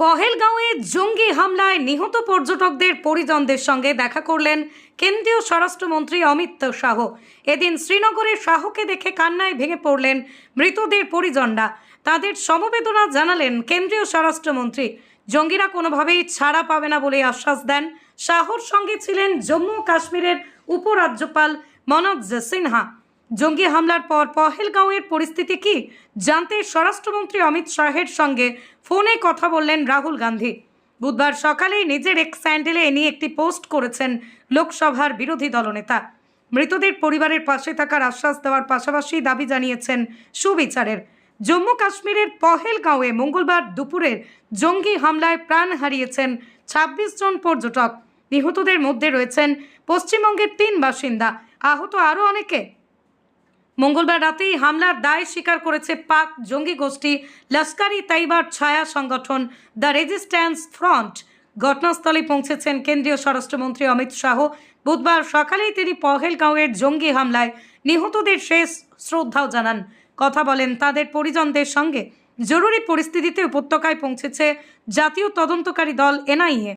পহেলগাঁওয়ে জঙ্গি হামলায় নিহত পর্যটকদের পরিজনদের সঙ্গে দেখা করলেন কেন্দ্রীয় স্বরাষ্ট্রমন্ত্রী অমিত শাহ। এদিন শ্রীনগরের শাহকে দেখে কান্নায় ভেঙে পড়লেন মৃতদের পরিজনরা। তাদের সমবেদনা জানালেন কেন্দ্রীয় স্বরাষ্ট্রমন্ত্রী। জঙ্গিরা কোনোভাবেই ছাড়া পাবে না বলে আশ্বাস দেন। শাহর সঙ্গে ছিলেন জম্মু কাশ্মীরের উপরাজ্যপাল মনোজ সিনহা। জঙ্গি হামলার পর পহেলগাঁওয়ের পরিস্থিতি কি? জানতে স্বরাষ্ট্রমন্ত্রী অমিত শাহের সঙ্গে ফোনে কথা বললেন রাহুল গান্ধী। বুধবার সকালেই নিজের এক স্যান্ডেলে এ নিয়ে একটি পোস্ট করেছেন লোকসভার বিরোধী দলনেতা। মৃতদের পরিবারের পাশে থাকার আশ্বাস দেওয়ার পাশাপাশি দাবি জানিয়েছেন সুবিচারের। জম্মু কাশ্মীরের পহেলগাঁওয়ে মঙ্গলবার দুপুরের জঙ্গি হামলায় প্রাণ হারিয়েছেন ২৬ জন পর্যটক। নিহতদের মধ্যে রয়েছেন পশ্চিমবঙ্গের তিন বাসিন্দা। আহত আরও অনেকে। মঙ্গলবার রাতেই হামলার দায় স্বীকার করেছে পাক জঙ্গি গোষ্ঠী লস্করি তাইবার ছায়া সংগঠন দ্য রেজিস্ট্যান্স ফ্রন্ট। ঘটনাস্থলে পৌঁছেছেন কেন্দ্রীয় স্বরাষ্ট্রমন্ত্রী অমিত শাহ। বুধবার সকালেই তিনি পহেলগাঁওয়ের জঙ্গি হামলায় নিহতদের শেষ শ্রদ্ধাও জানান। কথা বলেন তাদের পরিজনদের সঙ্গে। জরুরি পরিস্থিতিতে উপত্যকায় পৌঁছেছে জাতীয় তদন্তকারী দল এনআইএ।